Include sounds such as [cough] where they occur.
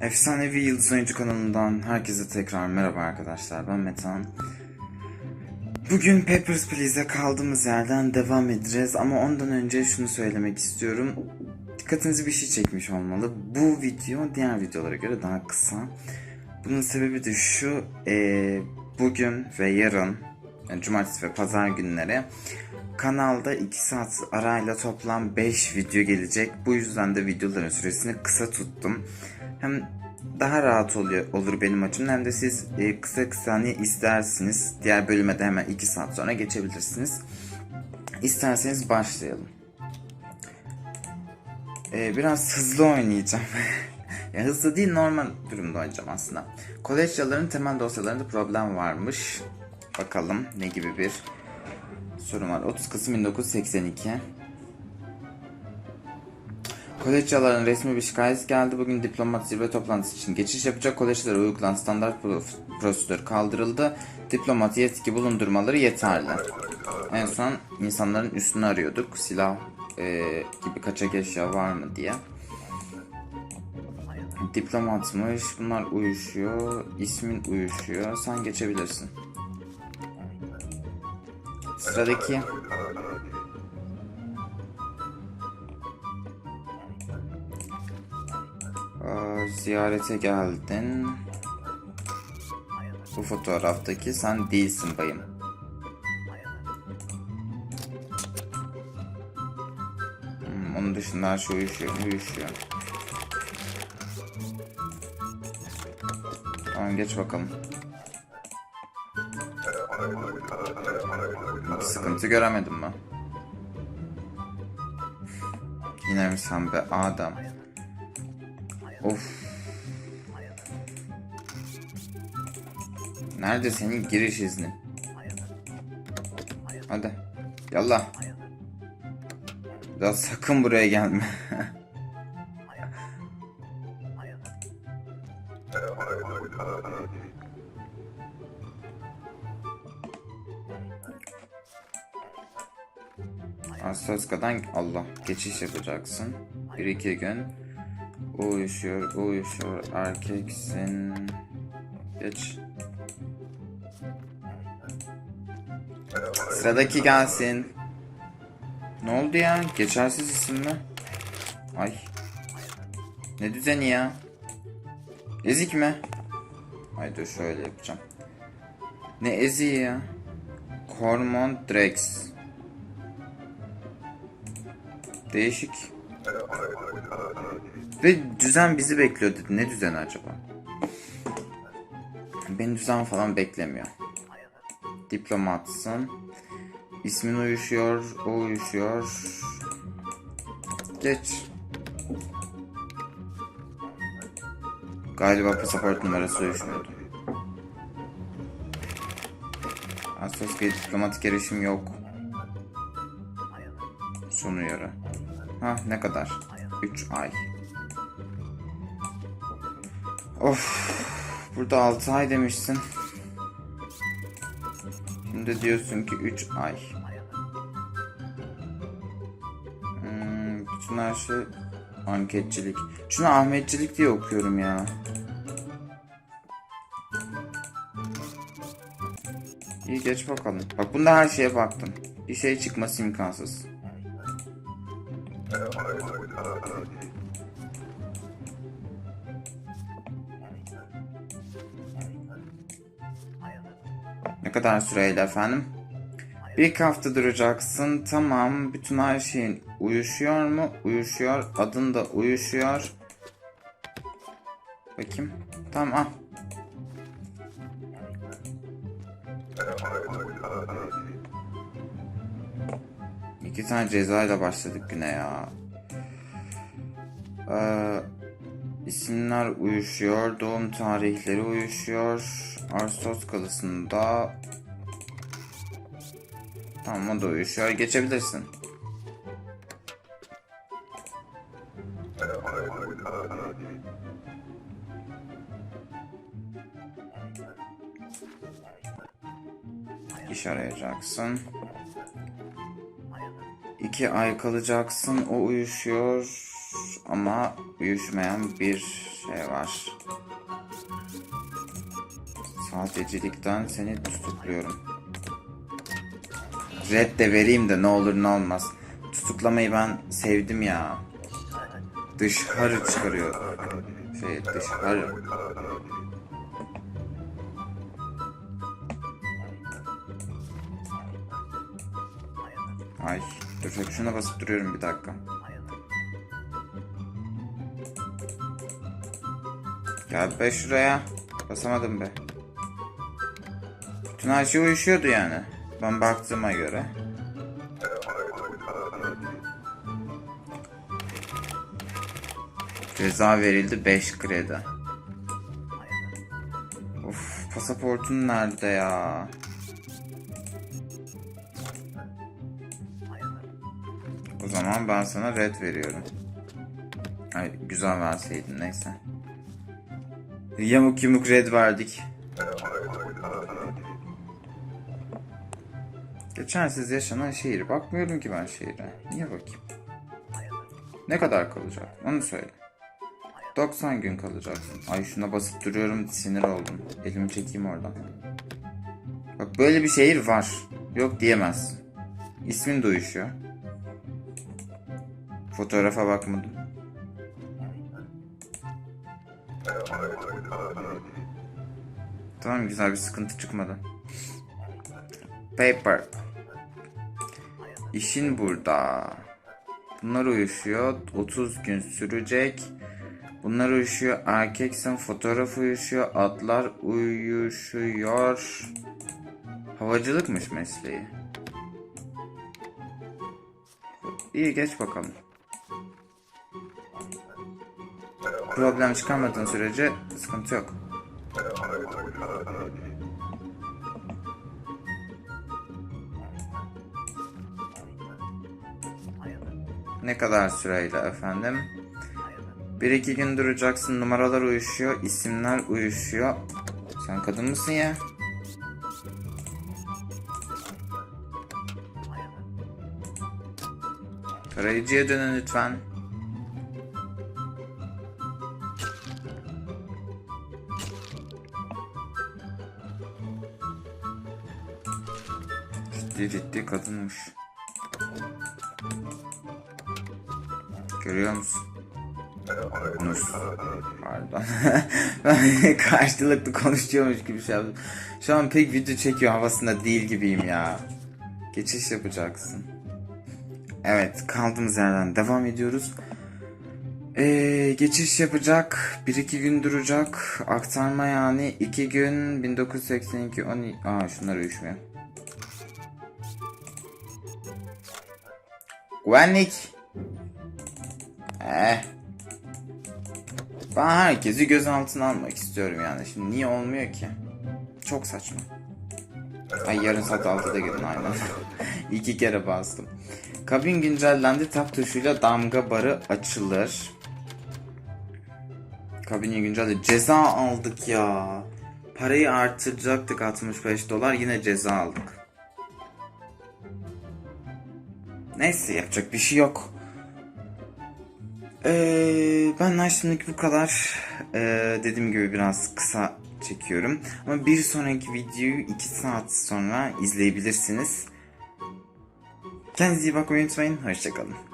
Efsanevi Yıldız Oyuncu kanalından herkese tekrar merhaba arkadaşlar. Ben Metan. Bugün Papers, Please'e kaldığımız yerden devam edeceğiz ama ondan önce şunu söylemek istiyorum. Dikkatinizi bir şey çekmiş olmalı. Bu video diğer videolara göre daha kısa. Bunun sebebi de şu. eee, bugün ve yarın, yani cumartesi ve pazar günleri kanalda 2 saat arayla toplam 5 video gelecek. Bu yüzden de videoların süresini kısa tuttum. Hem daha rahat oluyor olur benim açımdan hem de siz e, kısa kısa ne istersiniz. Diğer bölüme de hemen 2 saat sonra geçebilirsiniz. İsterseniz başlayalım. E, biraz hızlı oynayacağım. [laughs] ya hızlı değil normal durumda oynayacağım aslında. Kolejyaların temel dosyalarında problem varmış. Bakalım ne gibi bir sorun var. 30 Kasım 1982. Kolejyaların resmi bir şikayet geldi. Bugün diplomat zirve toplantısı için geçiş yapacak. Kolejyalara uygulanan standart pro- prosedür kaldırıldı. Diplomat yetki bulundurmaları yeterli. En son insanların üstünü arıyorduk. Silah e, gibi kaçak eşya var mı diye. Diplomatmış. Bunlar uyuşuyor. İsmin uyuşuyor. Sen geçebilirsin. Sıradaki ziyarete geldin. Bu fotoğraftaki sen değilsin bayım. Hmm, onun dışında her şey uyuşuyor? Uyuşuyor. Tamam geç bakalım. Bir sıkıntı göremedim ben. Yine mi sen be Adam? Of. Nerede senin giriş iznin? Hadi. Yallah. Daha sakın buraya gelme. Astoska'dan Allah geçiş yapacaksın. Bir iki gün uyuşuyor, uyuşuyor erkeksin. Geç. Sıradaki gelsin. Ne oldu ya? Geçersiz isim mi? Ay. Ne düzeni ya? Ezik mi? Ay dur şöyle yapacağım. Ne eziği ya? Hormon Drex. Değişik. Ve düzen bizi bekliyor dedi. Ne düzeni acaba? Beni düzen falan beklemiyor. Diplomatsın. İsmin uyuşuyor, o uyuşuyor. Geç. Galiba pasaport numarası uyuşmuyordu. Astoska'ya diplomatik erişim yok. Son uyarı. Ha ne kadar? 3 ay. Of. Burada 6 ay demişsin. Şimdi diyorsun ki 3 ay. Hmm, bütün her şey anketçilik. Şunu Ahmetçilik diye okuyorum ya. İyi geç bakalım. Bak bunda her şeye baktım. Bir şey çıkması imkansız. Kadar süreyle efendim? Bir hafta duracaksın. Tamam. Bütün her şeyin uyuşuyor mu? Uyuşuyor. Adın da uyuşuyor. Bakayım. Tamam al. İki tane cezayla başladık güne ya. Ee, isimler uyuşuyor. Doğum tarihleri uyuşuyor. Ağustos kalısında Tamam da uyuşuyor. Geçebilirsin. İş arayacaksın. İki ay kalacaksın. O uyuşuyor ama uyuşmayan bir şey var. Sahtecilikten seni tutukluyorum. Red de vereyim de ne olur ne olmaz. Tutuklamayı ben sevdim ya. Dışarı çıkarıyor. Şey dışarı. Ay dur şuna basıp duruyorum bir dakika. Gel be şuraya. Basamadım be. Bütün her şey uyuşuyordu yani. Ben baktığıma göre. Ceza verildi 5 kredi. Of pasaportun nerede ya? O zaman ben sana red veriyorum. Ay güzel verseydin neyse. Yamuk yumuk red verdik. Geçersiz yaşanan şehir. Bakmıyorum ki ben şehire. Niye bakayım? Ne kadar kalacak? Onu söyle. 90 gün kalacaksın. Ay şuna basıp duruyorum sinir oldum. Elimi çekeyim oradan. Bak böyle bir şehir var. Yok diyemezsin. İsmin de uyuşuyor. Fotoğrafa bakmadım. Tamam güzel bir sıkıntı çıkmadı. Paper. İşin burada. Bunlar uyuşuyor. 30 gün sürecek. Bunlar uyuşuyor. Erkeksin. Fotoğraf uyuşuyor. Adlar uyuşuyor. Havacılıkmış mesleği. İyi geç bakalım. Problem çıkarmadığın sürece sıkıntı yok. Ne kadar süreyle efendim? Bir iki gün duracaksın, numaralar uyuşuyor, isimler uyuşuyor. Sen kadın mısın ya? Tarayıcıya dönün lütfen. Ciddi kadınmış. Görüyor musun? Nus. Pardon. [laughs] ben karşılıklı konuşuyormuş gibi şey yaptım. Şu an pek video çekiyor havasında değil gibiyim ya. Geçiş yapacaksın. Evet kaldığımız yerden devam ediyoruz. Ee, geçiş yapacak. 1-2 gün duracak. Aktarma yani 2 gün 1982 12. Aa şunlar uyuşmuyor. Güvenlik. Eh. Ben herkesi gözaltına almak istiyorum yani. Şimdi niye olmuyor ki? Çok saçma. Ay yarın saat 6'da gidin aynen. [laughs] İki kere bastım. Kabin güncellendi. Tap tuşuyla damga barı açılır. Kabini güncelledi. Ceza aldık ya. Parayı artıracaktık 65 dolar. Yine ceza aldık. Neyse yapacak bir şey yok. Ee, benden şimdilik bu kadar. Ee, dediğim gibi biraz kısa çekiyorum. Ama bir sonraki videoyu 2 saat sonra izleyebilirsiniz. Kendinize iyi bakmayı unutmayın. Hoşçakalın.